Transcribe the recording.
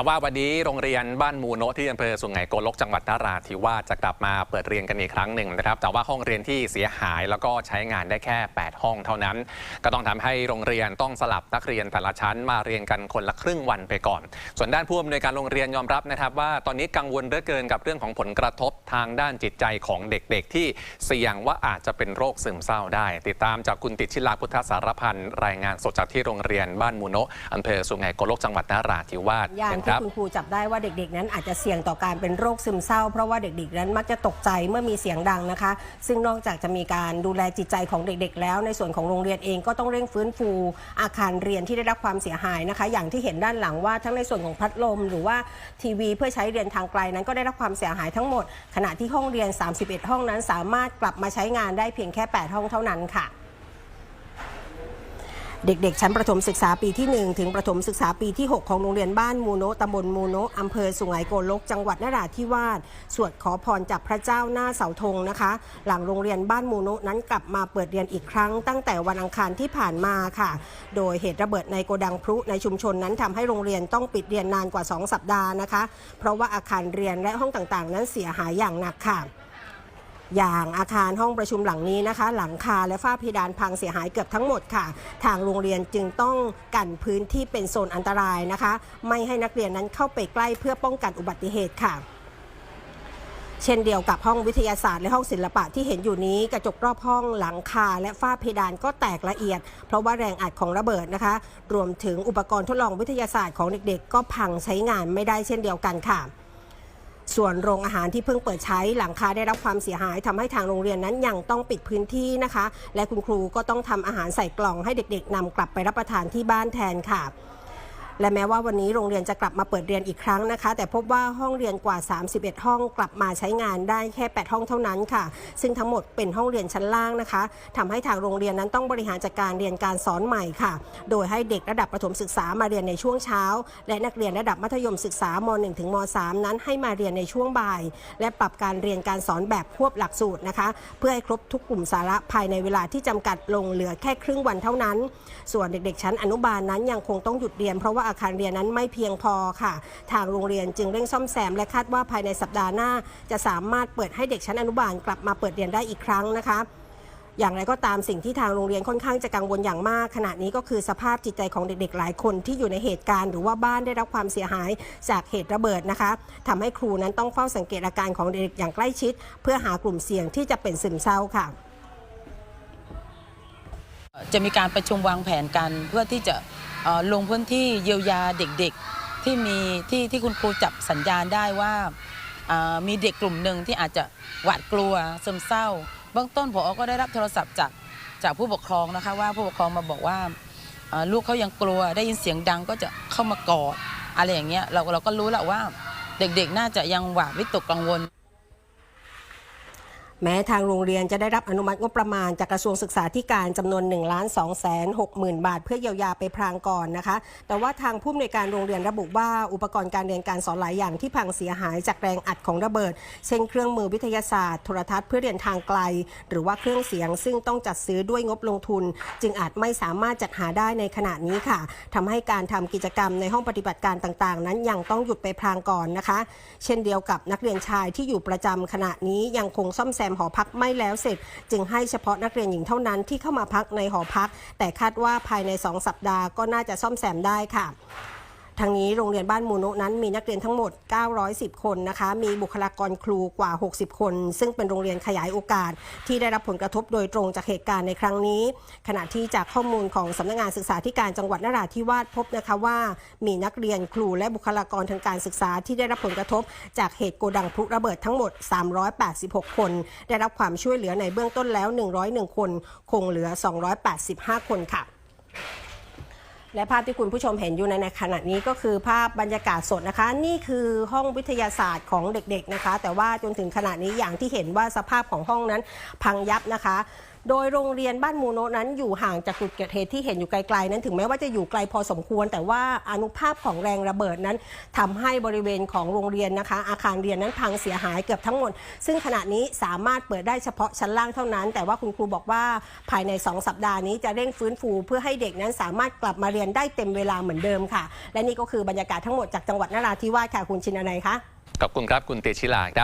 ม้ว่าวันนี้โรงเรียนบ้านมูโนะที่อำเภอสุไหงโกลกจังหวัดนราธิวาสจะกลับมาเปิดเรียนกันอีกครั้งหนึ่งนะครับ แต่ว่าห้องเรียนที่เสียหายแล้วก็ใช้งานได้แค่ 8 ห้องเท่านั้น ก็ต้องทำให้โรงเรียนต้องสลับนักเรียนแต่ละชั้นมาเรียนกันคนละครึ่งวันไปก่อน ส่วนด้านผู้อำนวยการโรงเรียนยอมรับนะครับว่าตอนนี้กังวลเหลือเกินกับเรื่องของผลกระทบทางด้านจิตใจของเด็กๆ ที่เสี่ยงว่าอาจจะเป็นโรคซึมเศร้าได้ ติดตามจากคุณติดชิลาพุทธสารพันธ์รายงานสดจากที่โรงเรียนบ้านมูโนะอำเภอสุไหงโกลกจังหวัดนราธิวาสอย่างเชิญคที่คุณครูจับได้ว่าเด็กๆ นั้นอาจจะเสี่ยงต่อการเป็นโรคซึมเศร้า เพราะว่าเด็กๆ นั้นมักจะตกใจเมื่อมีเสียงดังนะคะ ซึ่งนอกจากจะมีการดูแลจิตใจของเด็กๆ แล้ว ในส่วนของโรงเรียนเองก็ต้องเร่งฟื้นฟูอาคารเรียนที่ได้รับความเสียหายนะคะ อย่างที่เห็นด้านหลังว่าทั้งในส่วนของพัดลม หรือว่าทีวี เพื่อใช้เรียนทางไกลนั้นก็ได้รับความเสียหายทั้งหมด ขณะที่ห้องเรียน 31 ห้องนั้นสามารถกลับมาใช้งานได้เพียงแค่ 8 ห้องเท่านั้นค่ะ เด็กๆ ชั้นประถมศึกษาปีที่ 1 ถึงประถมศึกษาปีที่ 6 ของโรงเรียนบ้านมูโนะตำบลมูโนะอำเภอสุไหงโกลก จังหวัดนราธิวาสสวดขอพรจากพระเจ้าหน้าเสาธงนะคะ หลังโรงเรียนบ้านมูโนะนั้นกลับมาเปิดเรียนอีกครั้ง ตั้งแต่วันอังคารที่ผ่านมาค่ะ โดยเหตุระเบิดในโกดังพลุในชุมชนนั้นทำให้โรงเรียนต้องปิดเรียนนานกว่า 2 สัปดาห์นะคะ เพราะว่าอาคารเรียนและห้องต่างๆ นั้นเสียหายอย่างหนักค่ะ อย่างอาคารห้องประชุมหลังนี้นะคะ หลังคาและฝ้าเพดานพังเสียหายเกือบทั้งหมดค่ะ ทางโรงเรียนจึงต้องกันพื้นที่เป็นโซนอันตรายนะคะ ไม่ให้นักเรียนนั้นเข้าไปใกล้เพื่อป้องกันอุบัติเหตุค่ะเช่นเดียวกับห้องวิทยาศาสตร์และห้องศิลปะที่เห็นอยู่นี้ กระจกรอบห้องหลังคาและฝ้าเพดานก็แตกละเอียด เพราะว่าแรงอัดของระเบิดนะคะ รวมถึงอุปกรณ์ทดลองวิทยาศาสตร์ของเด็กๆ ก็พังใช้งานไม่ได้เช่นเดียวกันค่ะ ส่วนโรงอาหารที่เพิ่งเปิดใช้หลังคาได้รับความเสียหายทำให้ทางโรงเรียนนั้นยังต้องปิดพื้นที่นะคะ และคุณครูก็ต้องทำอาหารใส่กล่องให้เด็กๆนำกลับไปรับประทานที่บ้านแทนค่ะ และแม้ว่าวันนี้โรงเรียนจะกลับมาเปิดเรียนอีกครั้งนะคะ แต่พบว่าห้องเรียนกว่า 31 ห้องกลับมาใช้งานได้แค่ 8 ห้องเท่านั้นค่ะ ซึ่งทั้งหมดเป็นห้องเรียนชั้นล่างนะคะทำให้ทางโรงเรียนนั้นต้องบริหารจัดการเรียนการสอนใหม่ค่ะ โดยให้เด็กระดับประถมศึกษามาเรียนในช่วงเช้า และนักเรียนระดับมัธยมศึกษาม1ถึงม3นั้นให้มาเรียนในช่วงบ่าย และปรับการเรียนการสอนแบบควบหลักสูตรนะคะ เพื่อให้ครบทุกกลุ่มสาระภายในเวลาที่จำกัดลงเหลือแค่ครึ่งวันเท่านั้น ส่วนเด็กๆ ชั้นอนุบาลนั้นยังคงต้องหยุดเรียนเพราะว่าอาคารเรียนนั้นไม่เพียงพอค่ะ ทางโรงเรียนจึงเร่งซ่อมแซม และคาดว่าภายในสัปดาห์หน้า จะสามารถเปิดให้เด็กชั้นอนุบาลกลับมาเปิดเรียนได้อีกครั้งนะคะอย่างไรก็ตามสิ่งที่ทางโรงเรียนค่อนข้างจะกังวลอย่างมาก ขณะนี้ก็คือสภาพจิตใจของเด็กๆ หลายคนที่อยู่ในเหตุการณ์หรือว่าบ้านได้รับความเสียหายจากเหตุระเบิดนะคะทำให้ครูนั้นต้องเฝ้าสังเกตอาการของเด็กๆอย่างใกล้ชิด เพื่อหากลุ่มเสี่ยงที่จะเป็นซึมเศร้าค่ะ จะมีการประชุมวางแผนกัน เพื่อที่จะลงพื้นที่เยียวยาเด็กๆที่มีที่ที่คุณครูจับสัญญาณได้ว่ามีเด็กกลุ่มหนึ่งที่อาจจะหวาดกลัวซึมเศร้าเบื้องต้นผอก็ได้รับโทรศัพท์จากจากผู้ปกครองนะคะว่าผู้ปกครองมาบอกว่าอ่าลูกเขายังกลัวได้ยินเสียงดังก็จะเข้ามากอดอะไรอย่างเงี้ยเราเราก็รู้แหละว่าเด็กๆ น่าจะยังหวาดวิตกกังวล แม้ทางโรงเรียนจะได้รับอนุมัติงบประมาณจากกระทรวงศึกษาธิการจำนวน1 2 6 0 0 0 0 บาท เพื่อเยียวยาไปพรางก่อนนะคะ แต่ว่าทางผู้อำนวยการโรงเรียนระบุว่าอุปกรณ์การเรียนการสอนหลายอย่างที่พังเสียหายจากแรงอัดของระเบิด เช่นเครื่องมือวิทยาศาสตร์ โทรทัศน์เพื่อเรียนทางไกล หรือว่าเครื่องเสียงซึ่งต้องจัดซื้อด้วยงบลงทุน จึงอาจไม่สามารถจัดหาได้ในขณะนี้ค่ะทำให้การทำกิจกรรมในห้องปฏิบัติการต่างๆ นั้นยังต้องหยุดไปพรางก่อนนะคะ เช่นเดียวกับนักเรียนชายที่อยู่ประจำขณะนี้ยังคงซ่อมแซมหอพักไม่แล้วเสร็จ จึงให้เฉพาะนักเรียนหญิงเท่านั้นที่เข้ามาพักในหอพัก แต่คาดว่าภายใน 2 สัปดาห์ก็น่าจะซ่อมแซมได้ค่ะ ทางนี้โรงเรียนบ้านมูโนะนั้นมีนักเรียนทั้งหมด 910 คนนะคะ มีบุคลากรครูกว่า 60 คน ซึ่งเป็นโรงเรียนขยายโอกาส ที่ได้รับผลกระทบโดยตรงจากเหตุการณ์ในครั้งนี้ ขณะที่จากข้อมูลของสำนักงานศึกษาธิการจังหวัดนราธิวาสพบนะคะว่า มีนักเรียนครูและบุคลากรทางการศึกษาที่ได้รับผลกระทบ จากเหตุโกดังพลุระเบิดทั้งหมด 386 คน ได้รับความช่วยเหลือในเบื้องต้นแล้ว 101 คน คงเหลือ 285 คนค่ะ และภาพที่คุณผู้ชมเห็นอยู่ในขณะนี้ก็คือภาพบรรยากาศสดนะคะ นี่คือห้องวิทยาศาสตร์ของเด็กๆนะคะ แต่ว่าจนถึงขณะนี้อย่างที่เห็นว่าสภาพของห้องนั้นพังยับนะคะโดยโรงเรียนบ้านมูโนะนั้นอยู่ห่างจากจุดเกิดเหตุที่เห็นอยู่ไกลๆนั้นถึงแม้ว่าจะอยู่ไกลพอสมควร แต่ว่าอนุภาพของแรงระเบิดนั้นทำให้บริเวณของโรงเรียนนะคะ อาคารเรียนนั้นพังเสียหายเกือบทั้งหมด ซึ่งขณะนี้สามารถเปิดได้เฉพาะชั้นล่างเท่านั้น แต่ว่าคุณครูบอกว่าภายใน 2 สัปดาห์นี้จะเร่งฟื้นฟูเพื่อให้เด็กนั้นสามารถกลับมาเรียนได้เต็มเวลาเหมือนเดิมค่ะ และนี่ก็คือบรรยากาศทั้งหมดจากจังหวัดนราธิวาสค่ะคุณชินนัยคะขอบคุณครับคุณเตชิลาครับ